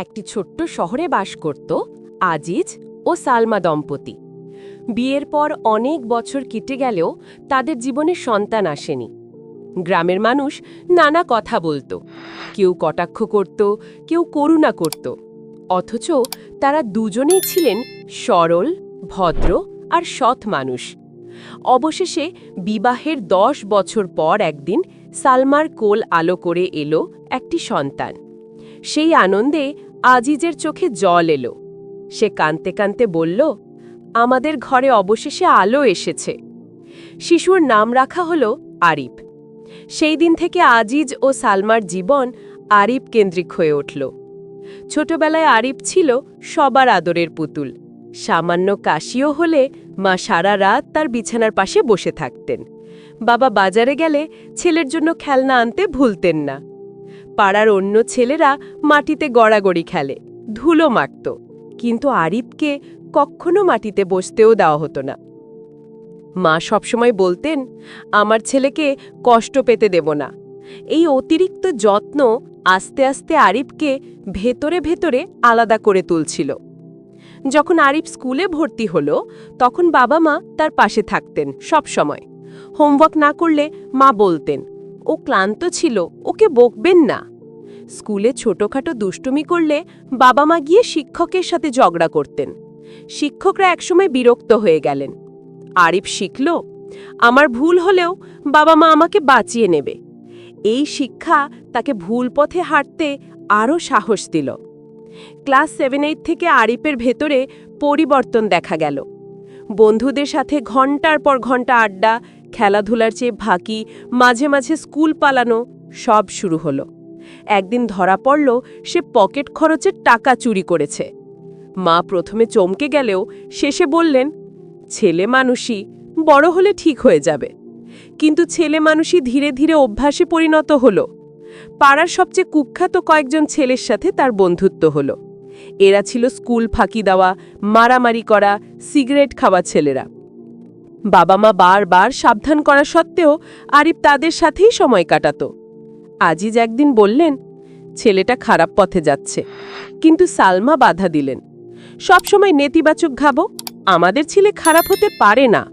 একটি ছোট্ট শহরে বাস করত আজিজ ও সালমা দম্পতি। বিয়ের পর অনেক বছর কেটে গেলেও তাদের জীবনে সন্তান আসেনি। গ্রামের মানুষ নানা কথা বলতো। কেউ কটাক্ষ করত, কেউ করুণা করত। অথচ তারা দুজনেই ছিলেন সরল, ভদ্র আর সৎ মানুষ। অবশেষে বিবাহের দশ বছর পর একদিন সালমার কোল আলো করে এলো একটি সন্তান। সেই আনন্দে আজিজের চোখে জল এলো। সে কানতে কানতে বলল, আমাদের ঘরে অবশেষে আলো এসেছে। শিশুর নাম রাখা হল আরিফ। সেই দিন থেকে আজিজ ও সালমার জীবন আরিফ কেন্দ্রিক হয়ে উঠল। ছোটবেলায় আরিফ ছিল সবার আদরের পুতুল। সামান্য কাশিও হলে মা সারা রাত তার বিছানার পাশে বসে থাকতেন। বাবা বাজারে গেলে ছেলের জন্য খেলনা আনতে ভুলতেন না। পাড়ার অন্য ছেলেরা মাটিতে গড়াগড়ি খেলে, ধুলো মাখত। কিন্তু আরিফকে কখনো মাটিতে বসতেও দেওয়া হতো না। মা সবসময় বলতেন, আমার ছেলেকে কষ্ট পেতে দেব না। এই অতিরিক্ত যত্ন আস্তে আস্তে আরিফকে ভেতরে ভেতরে আলাদা করে তুলছিল। যখন আরিফ স্কুলে ভর্তি হলো, তখন বাবা মা তার পাশে থাকতেন সব সময় হোমওয়ার্ক না করলে মা বলতেন, ও ক্লান্ত ছিল, ওকে বকবেন না। স্কুলে ছোটখাটো দুষ্টুমি করলে বাবা মা গিয়ে শিক্ষকের সাথে ঝগড়া করতেন। শিক্ষকরা একসময় বিরক্ত হয়ে গেলেন। আরিফ শিখল, আমার ভুল হলেও বাবা মা আমাকে বাঁচিয়ে নেবে। এই শিক্ষা তাকে ভুল পথে হাঁটতে আরও সাহস দিল। ক্লাস সেভেন এইট থেকে আরিফের ভেতরে পরিবর্তন দেখা গেল। বন্ধুদের সাথে ঘণ্টার পর ঘণ্টা আড্ডা, খেলাধুলার চেয়ে ভাকি, মাঝে মাঝে স্কুল পালানো সব শুরু হলো। একদিন ধরা পড়ল, সে পকেট খরচের টাকা চুরি করেছে। মা প্রথমে চমকে গেলেও শেষে বললেন, ছেলে মানুষই, বড় হলে ঠিক হয়ে যাবে। কিন্তু ছেলে মানুষই ধীরে ধীরে অভ্যাসে পরিণত হলো। পাড়ার সবচেয়ে কুখ্যাত কয়েকজন ছেলের সাথে তার বন্ধুত্ব হলো। এরা ছিল স্কুল ফাঁকি দেওয়া, মারামারি করা, সিগারেট খাওয়া ছেলেরা। বাবা মা বারবার সাবধান করা সত্ত্বেও আরিফ তাদের সাথেই সময় কাটাতো। আজিজ একদিন বললেন, ছেলেটা খারাপ পথে যাচ্ছে। কিন্তু সালমা বাধা দিলেন সবসময় নেতিবাচক ঘাবো আমাদের ছেলে খারাপ হতে পারে না।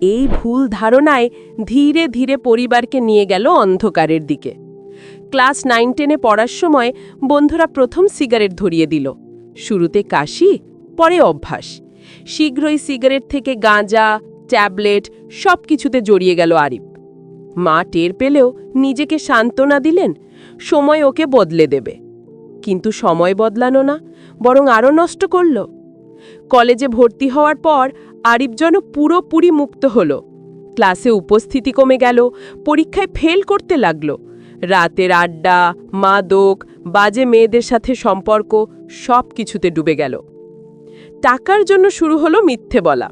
এই ভুল ধারণায় ধীরে ধীরে পরিবারকে নিয়ে গেল অন্ধকারের দিকে। ক্লাস নাইন টেনে পড়ার সময় বন্ধুরা প্রথম সিগারেট ধরিয়ে দিল। শুরুতে কাশি, পরে অভ্যাস। শীঘ্রই সিগারেট থেকে গাঁজা, ট্যাবলেট সব কিছুতে জড়িয়ে গেল আরিফ। মা টের পেলেও নিজেকে সান্ত্বনা দিলেন, সময় ওকে বদলে দেবে। কিন্তু সময় বদলানো না, বরং আরও নষ্ট করল। কলেজে ভর্তি হওয়ার পর আরিফ যেন পুরোপুরি মুক্ত হল। ক্লাসে উপস্থিতি কমে গেল, পরীক্ষায় ফেল করতে লাগল। রাতের আড্ডা, মাদক, বাজে মেয়েদের সাথে সম্পর্ক সব কিছুতে ডুবে গেল। টাকার জন্য শুরু হলো মিথ্যে বলা।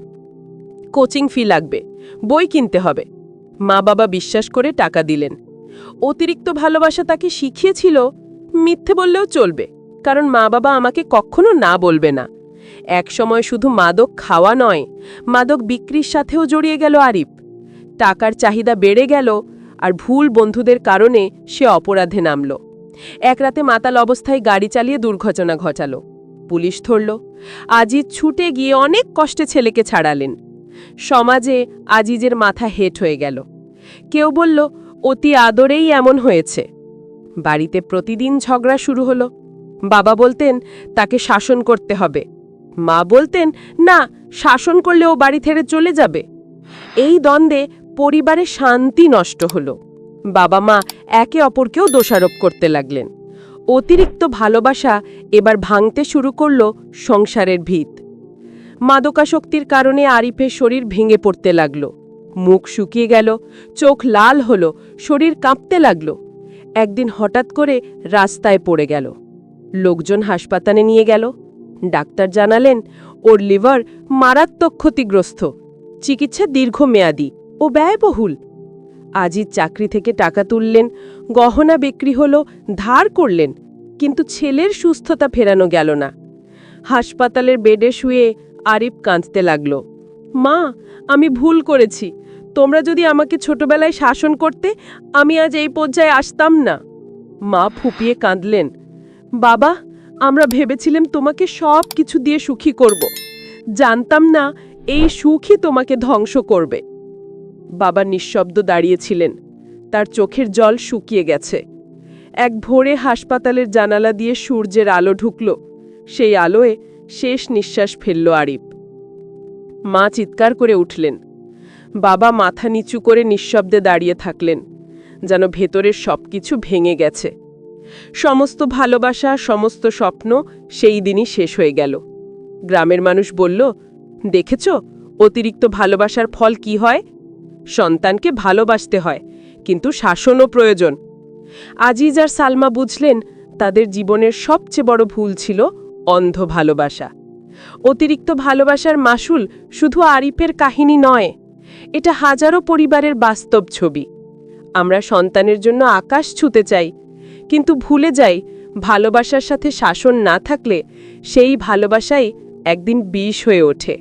কোচিং ফি লাগবে, বই কিনতে হবে। মা বাবা বিশ্বাস করে টাকা দিলেন। অতিরিক্ত ভালোবাসা তাকে শিখিয়েছিল, মিথ্যে বললেও চলবে, কারণ মা বাবা আমাকে কখনো না বলবে না। একসময় শুধু মাদক খাওয়া নয়, মাদক বিক্রির সাথেও জড়িয়ে গেল আরিফ। টাকার চাহিদা বেড়ে গেল আর ভুল বন্ধুদের কারণে সে অপরাধে নামল। এক রাতে মাতাল অবস্থায় গাড়ি চালিয়ে দুর্ঘটনা ঘটালো। পুলিশ ধরল, আজিজ ছুটে গিয়ে অনেক কষ্টে ছেলেকে ছাড়ালেন। সমাজে আজিজের মাথা হেট হয়ে গেল। কেউ বলল, অতি আদরেই এমন হয়েছে। বাড়িতে প্রতিদিন ঝগড়া শুরু হলো। বাবা বলতেন, তাকে শাসন করতে হবে। মা বলতেন, না, শাসন করলে ও বাড়ি ছেড়ে চলে যাবে। এই দ্বন্দ্বে পরিবারে শান্তি নষ্ট হলো। বাবা মা একে অপরকেও দোষারোপ করতে লাগলেন। অতিরিক্ত ভালোবাসা এবার ভাঙতে শুরু করল সংসারের ভিত। মাদকাশক্তির কারণে আরিফের শরীর ভেঙে পড়তে লাগল। মুখ শুকিয়ে গেল, চোখ লাল হলো, শরীর কাঁপতে লাগল। একদিন হঠাৎ করে রাস্তায় পড়ে গেল। লোকজন হাসপাতালে নিয়ে গেল। ডাক্তার জানালেন, ওর লিভার মারাত্মক ক্ষতিগ্রস্ত, চিকিৎসা দীর্ঘমেয়াদী ও ব্যয়বহুল। আজিজ চাকরি থেকে টাকা তুললেন, গহনা বিক্রি হলো, ধার করলেন, কিন্তু ছেলের সুস্থতা ফেরানো গেল না। হাসপাতালের বেডে শুয়ে আরিফ কাঁদতে লাগল, মা, আমি ভুল করেছি তোমরা যদি আমাকে ছোটবেলায় শাসন করতে, আমি আজ এই পর্যায়ে আসতাম না। মা ফুপিয়ে কাঁদলেন। বাবা, আমরা ভেবেছিলাম তোমাকে সব কিছু দিয়ে সুখী করব। জানতাম না এই সুখই তোমাকে ধ্বংস করবে। বাবা নিঃশব্দ দাঁড়িয়েছিলেন। তার চোখের জল শুকিয়ে গেছে। এক ভোরে হাসপাতালের জানালা দিয়ে সূর্যের আলো ঢুকল। সেই আলোয় শেষ নিঃশ্বাস ফেলল আরিফ। মা চিৎকার করে উঠলেন। বাবা মাথা নিচু করে নিঃশব্দে দাঁড়িয়ে থাকলেন, যেন ভেতরের সবকিছু ভেঙে গেছে। সমস্ত ভালোবাসা, সমস্ত স্বপ্ন সেই দিনই শেষ হয়ে গেল। গ্রামের মানুষ বলল, দেখেছ, অতিরিক্ত ভালোবাসার ফল কি হয়? সন্তানকে ভালোবাসতে হয়, কিন্তু শাসনও প্রয়োজন। আজিজ আর সালমা বুঝলেন, তাদের জীবনের সবচেয়ে বড় ভুল ছিল অন্ধ ভালোবাসা। অতিরিক্ত ভালোবাসার মাসুল শুধু আরিফের কাহিনী নয় এটা হাজারো পরিবারের বাস্তব ছবি। আমরা সন্তানের জন্য আকাশ ছুতে চাই, কিন্তু ভুলে যাই ভালোবাসার সাথে শাসন না থাকলে সেই ভালোবাসাই একদিন বিষ হয়ে ওঠে।